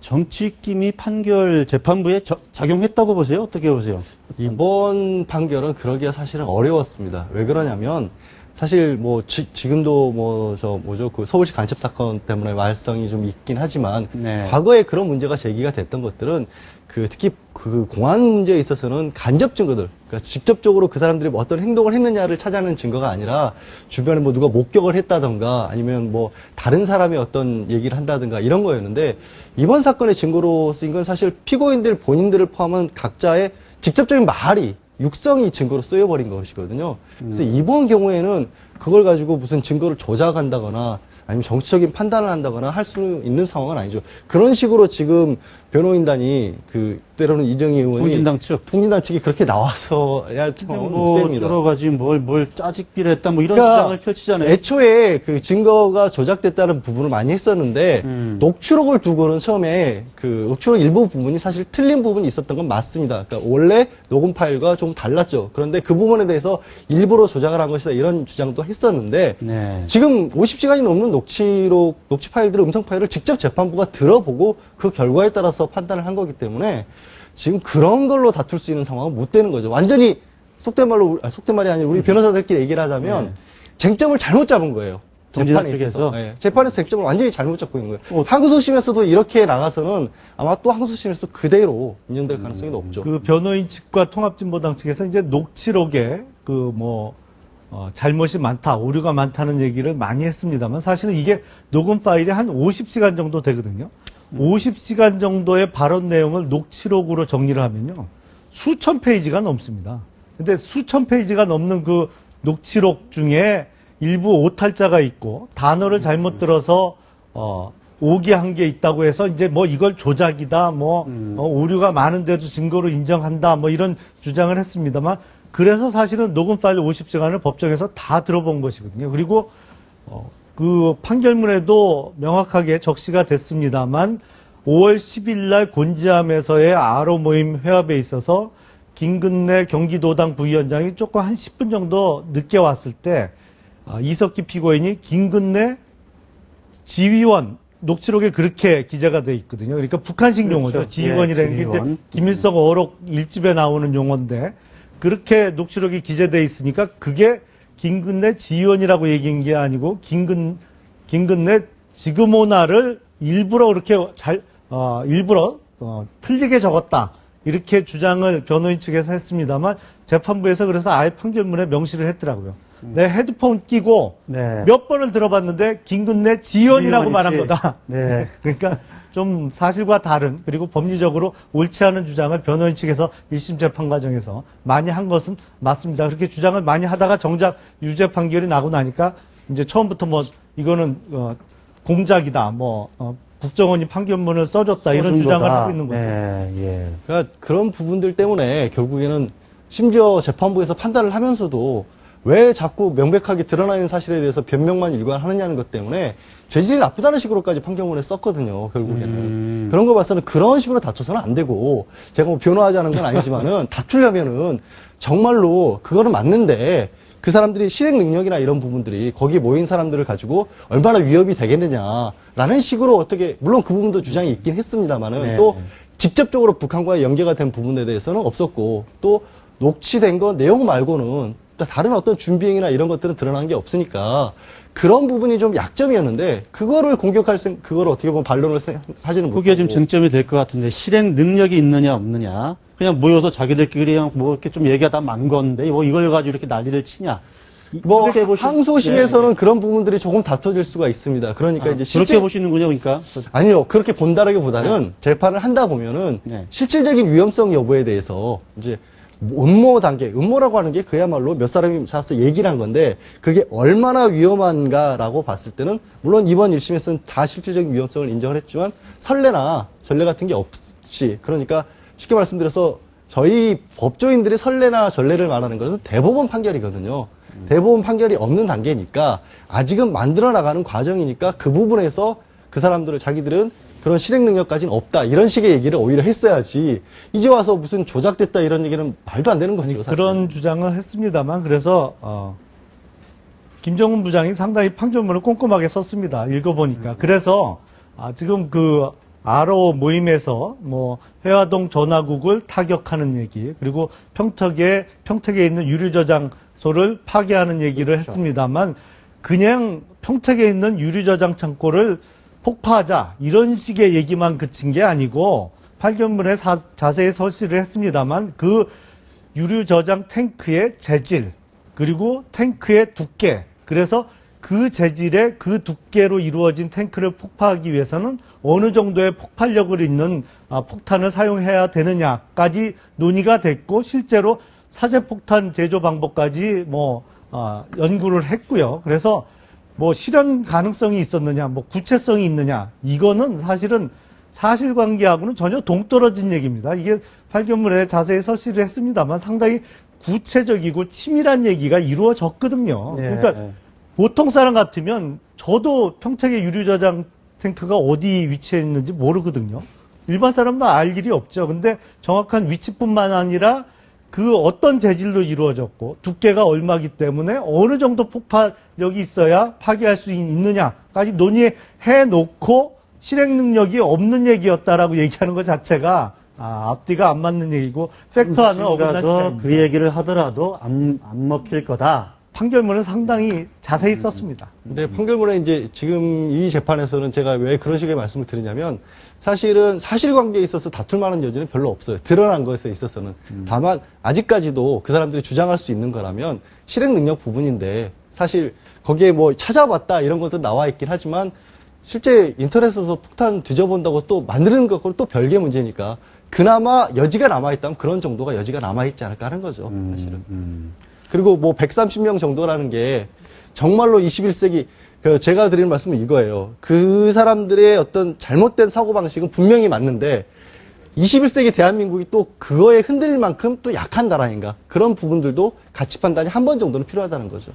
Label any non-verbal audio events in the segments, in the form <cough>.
정치 입김이 판결 재판부에 저- 작용했다고 보세요? 어떻게 보세요? 이번 판결은 그러기가 사실은 어려웠습니다. 왜 그러냐면 사실 뭐 지, 금도 뭐 저 뭐죠 그 서울시 간첩 사건 때문에 말썽이 좀 있긴 하지만 네. 과거에 그런 문제가 제기가 됐던 것들은 그 특히 그 공안 문제에 있어서는 간접 증거들 그러니까 직접적으로 그 사람들이 뭐 어떤 행동을 했느냐를 찾아내는 증거가 아니라 주변에 뭐 누가 목격을 했다던가 아니면 뭐 다른 사람이 어떤 얘기를 한다든가 이런 거였는데 이번 사건의 증거로 쓰인 건 사실 피고인들 본인들을 포함한 각자의 직접적인 말이 육성이 증거로 쓰여버린 것이거든요. 그래서 이번 경우에는 그걸 가지고 무슨 증거를 조작한다거나 아니면 정치적인 판단을 한다거나 할 수 있는 상황은 아니죠. 그런 식으로 지금 변호인단이 그 때로는 이정희 의원이 통진당 측. 통진당 측이 그렇게 나와서야 할뭐 됩니다. 여러 가지 뭘, 뭘 짜집기를 했다 뭐 이런 그러니까 주장을 펼치잖아요. 애초에 그 증거가 조작됐다는 부분을 많이 했었는데 음. 녹취록을 두고는 처음에 그 녹취록 일부 부분이 사실 틀린 부분이 있었던 건 맞습니다. 그러니까 원래 녹음 파일과 좀 달랐죠. 그런데 그 부분에 대해서 일부러 조작을 한 것이다 이런 주장도 했었는데 네. 지금 50시간이 넘는 녹취록, 녹취 파일들, 음성 파일을 직접 재판부가 들어보고 그 결과에 따라서 판단을 한 거기 때문에 지금 그런 걸로 다툴 수 있는 상황은 못 되는 거죠. 완전히 속된 말로, 아, 속된 말이 아니라 우리 변호사들끼리 얘기를 하자면 네. 쟁점을 잘못 잡은 거예요. 재판에? 있어서. 예, 재판에서 쟁점을 완전히 잘못 잡고 있는 거예요. 어. 항소심에서도 이렇게 나가서는 아마 또 항소심에서 그대로 인정될 가능성이 높죠. 그 변호인 측과 통합진보당 측에서 이제 녹취록에 그뭐 잘못이 많다, 오류가 많다는 얘기를 많이 했습니다만 사실은 이게 녹음 파일이 한 50시간 정도 되거든요. 50시간 정도의 발언 내용을 녹취록으로 정리를 하면요. 수천 페이지가 넘습니다. 근데 수천 페이지가 넘는 그 녹취록 중에 일부 오탈자가 있고 단어를 잘못 들어서 어 오기한 게 있다고 해서 이제 뭐 이걸 조작이다 뭐 음. 어, 오류가 많은데도 증거로 인정한다 뭐 이런 주장을 했습니다만 그래서 사실은 녹음 파일 50시간을 법정에서 다 들어본 것이거든요. 그리고 어, 그 판결문에도 명확하게 적시가 됐습니다만 5월 10일 날 곤지암에서의 아로 모임 회합에 있어서 김근래 경기도당 부위원장이 조금 한 10분 정도 늦게 왔을 때 아, 이석기 피고인이 김근래 지휘원 녹취록에 그렇게 기재가 돼 있거든요. 그러니까 북한식 그렇죠. 용어죠. 지휘원이라는 예, 게 이제 지휘원. 김일성 어록 일집에 나오는 용어인데 그렇게 녹취록이 기재돼 있으니까 그게 김근래 지휘원이라고 얘기한 게 아니고 김근 김근래 지그모나를 일부러 그렇게 잘 어, 일부러 어, 틀리게 적었다. 이렇게 주장을 변호인 측에서 했습니다만 재판부에서 그래서 아예 판결문에 명시를 했더라고요. 내 헤드폰 끼고 네. 몇 번을 들어봤는데 김근래 지연이라고. 말한 거다. <laughs> 네. <laughs> 그러니까 좀 사실과 다른 그리고 법리적으로 옳지 않은 주장을 변호인 측에서 1심 재판 과정에서 많이 한 것은 맞습니다. 그렇게 주장을 많이 하다가 정작 유죄 판결이 나고 나니까 이제 처음부터 뭐 이거는 어, 공작이다. 뭐 어, 국정원이 판결문을 써줬다 이런 써준 주장을 거다. 하고 있는 거죠. 네, 예. 그러니까 그런 부분들 때문에 결국에는 심지어 재판부에서 판단을 하면서도 왜 자꾸 명백하게 드러나는 사실에 대해서 변명만 일관하느냐는 것 때문에 죄질이 나쁘다는 식으로까지 판결문에 썼거든요, 결국에는. 음. 그런 거 봐서는 그런 식으로 다투서는 안 되고, 제가 뭐 변호하자는 건 아니지만은, <laughs> 다투려면은, 정말로 그거는 맞는데, 그 사람들이 실행 능력이나 이런 부분들이 거기 모인 사람들을 가지고 얼마나 위협이 되겠느냐라는 식으로 어떻게 물론 그 부분도 주장이 있긴 했습니다만은 네. 또 직접적으로 북한과의 연계가 된 부분에 대해서는 없었고 또 녹취된 거 내용 말고는 또 다른 어떤 준비행위나 이런 것들은 드러난 게 없으니까 그런 부분이 좀 약점이었는데 그거를 공격할 생 그걸 어떻게 보면 반론을 세- 하지는 못하고 그게 지금 쟁점이 될 것 같은데 실행 능력이 있느냐 없느냐 그냥 모여서 자기들끼리 그냥 뭐 이렇게 좀 얘기하다 만 건데 뭐 이걸 가지고 이렇게 난리를 치냐 이- 뭐 항소심에서는 네. 그런 부분들이 조금 다퉈질 수가 있습니다. 그러니까 아, 이제 실제 그렇게 보시는군요 그러니까 아니요 그렇게 본다라기보다는 재판을 한다 보면은 네. 실질적인 위험성 여부에 대해서 이제 음모 단계 음모라고 하는 게 그야말로 몇 사람이 자서 얘기를 한 건데 그게 얼마나 위험한가라고 봤을 때는 물론 이번 1심에서는 다 실질적인 위험성을 인정을 했지만 선례나 전례 같은 게 없이 그러니까 쉽게 말씀드려서 저희 법조인들이 선례나 전례를 말하는 것은 대법원 판결이거든요. 대법원 판결이 없는 단계니까 아직은 만들어 나가는 과정이니까 그 부분에서 그 사람들을 자기들은 그런 실행 능력까지는 없다 이런 식의 얘기를 오히려 했어야지 이제 와서 무슨 조작됐다 이런 얘기는 말도 안 되는. 사실. 그런 주장을 했습니다만 그래서 어, 김정은 부장이 상당히 판결문을 꼼꼼하게 썼습니다. 읽어보니까 그래서 아, 지금 그 아로 모임에서 뭐 회화동 전화국을 타격하는 얘기 그리고 평택에 평택에 있는 유류 저장소를 파괴하는 얘기를 했습니다만 그냥 평택에 있는 유류 저장 창고를 폭파하자 이런 식의 얘기만 그친 게 아니고 판결문에 사- 자세히 설치를 했습니다만 그 유류 저장 탱크의 재질 그리고 탱크의 두께 그래서 그 재질의 그 두께로 이루어진 탱크를 폭파하기 위해서는 어느 정도의 폭발력을 있는 아, 폭탄을 사용해야 되느냐까지 논의가 됐고 실제로 사제 폭탄 제조 방법까지 뭐 아, 연구를 했고요. 그래서 뭐 실현 가능성이 있었느냐, 뭐 구체성이 있느냐 이거는 사실은 사실관계하고는 전혀 동떨어진 얘기입니다. 이게 판결문에 자세히 설치를 했습니다만 상당히 구체적이고 치밀한 얘기가 이루어졌거든요. 예. 그러니까 보통 사람 같으면 저도 평택의 유류저장 탱크가 어디 위치해 있는지 모르거든요. 일반 사람도 알 일이 없죠. 근데 정확한 위치뿐만 아니라 그 어떤 재질로 이루어졌고 두께가 얼마기 때문에 어느 정도 폭발력이 있어야 파괴할 수 있느냐까지 논의해 놓고 실행 능력이 없는 얘기였다라고 <laughs> 얘기하는 것 자체가 아, 앞뒤가 안 맞는 얘기고 팩트와는 어긋난 가서 시각입니다. 그 얘기를 하더라도 안, 안 먹힐 거다. 판결문을 상당히 자세히 썼습니다. 근데 판결문에 이제 지금 이 재판에서는 제가 왜 그런 식의 말씀을 드리냐면 사실은 사실관계에 있어서 다툴 만한 여지는 별로 없어요. 드러난 것에 있어서는. 다만 아직까지도 그 사람들이 주장할 수 있는 거라면 실행 능력 부분인데 사실 거기에 뭐 찾아봤다 이런 것도 나와 있긴 하지만 실제 인터넷에서 폭탄 뒤져본다고 또 만드는 것과는 또 별개 문제니까 그나마 여지가 남아있다면 그런 정도가 여지가 남아있지 않을까 하는 거죠. 음, 사실은. 음. 그리고 뭐 130명 정도라는 게 정말로 21세기 그 제가 드리는 말씀은 이거예요. 그 사람들의 어떤 잘못된 사고 방식은 분명히 맞는데 21세기 대한민국이 또 그거에 흔들릴 만큼 또 약한 나라인가 그런 부분들도 가치 판단이 한 번 정도는 필요하다는 거죠.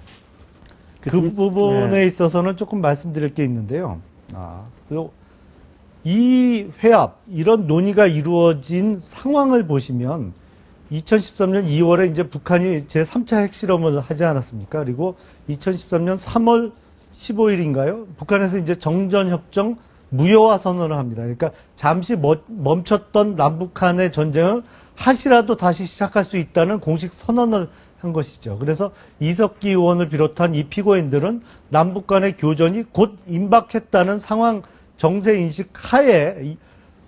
그 그- 부분에 네. 있어서는 조금 말씀드릴 게 있는데요. 아, 그리고 이 회합, 이런 논의가 이루어진 상황을 보시면 2013년 2월에 이제 북한이 제 3차 핵실험을 하지 않았습니까? 그리고 2013년 3월 15일인가요? 북한에서 이제 정전협정 무효화 선언을 합니다. 그러니까 잠시 멈- 멈췄던 남북한의 전쟁을 하시라도 다시 시작할 수 있다는 공식 선언을 한 것이죠. 그래서 이석기 의원을 비롯한 이 피고인들은 남북 간의 교전이 곧 임박했다는 상황 정세 인식 하에 이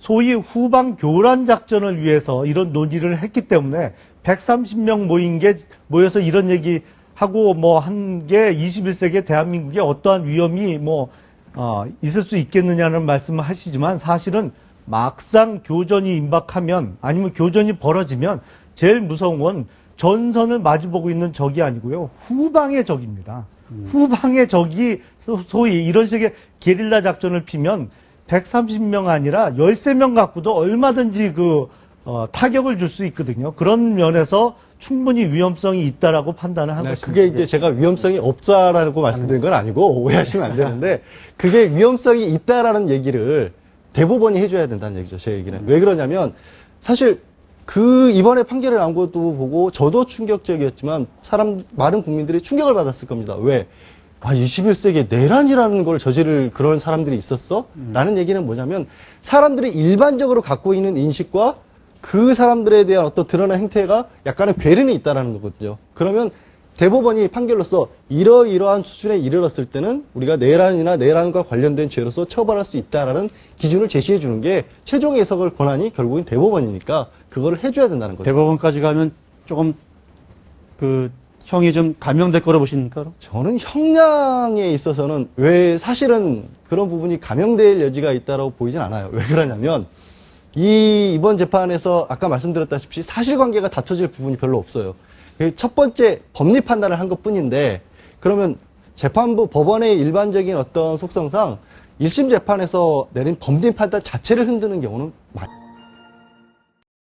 소위 후방 교란 작전을 위해서 이런 논의를 했기 때문에 130명 모인 게 모여서 이런 얘기 하고 뭐 한 게 21세기 대한민국에 어떠한 위험이 뭐 어, 있을 수 있겠느냐는 말씀을 하시지만 사실은 막상 교전이 임박하면 아니면 교전이 벌어지면 제일 무서운 건 전선을 마주보고 있는 적이 아니고요. 후방의 적입니다. 후방의 적이 소- 소위 이런 식의 게릴라 작전을 피면 130명 아니라 13명 갖고도 얼마든지 그 어, 타격을 줄 수 있거든요. 그런 면에서 충분히 위험성이 있다라고 판단을 한 네, 것입니다. 그게 이제 제가 위험성이 없다라고 말씀드린 건 아니고 오해하시면 안 되는데 그게 위험성이 있다라는 얘기를 대법원이 해줘야 된다는 얘기죠. 제 얘기는 왜 그러냐면 사실 그 이번에 판결을 나온 것도 보고 저도 충격적이었지만 사람 많은 국민들이 충격을 받았을 겁니다. 왜? 아, 21세기에 내란이라는 걸 저지를 그런 사람들이 있었어? 라는 얘기는 뭐냐면 사람들이 일반적으로 갖고 있는 인식과 그 사람들에 대한 어떤 드러난 행태가 약간의 괴리는 있다라는 거거든요. 그러면 대법원이 판결로서 이러이러한 수준에 이르렀을 때는 우리가 내란이나 내란과 관련된 죄로서 처벌할 수 있다라는 기준을 제시해 주는 게 최종 해석을 권한이 결국엔 대법원이니까 그거를 해줘야 된다는 거죠. 대법원까지 가면 조금 그 형이 좀 감형될 거로 보십니까? 저는 형량에 있어서는 왜 사실은 그런 부분이 감형될 여지가 있다고 보이진 않아요. 왜 그러냐면 이 이번 재판에서 아까 말씀드렸다시피 사실관계가 다퉈질 부분이 별로 없어요. 그첫 번째 법리 판단을 한 것뿐인데 그러면 재판부 법원의 일반적인 어떤 속성상 1심 재판에서 내린 법리 판단 자체를 흔드는 경우는 많.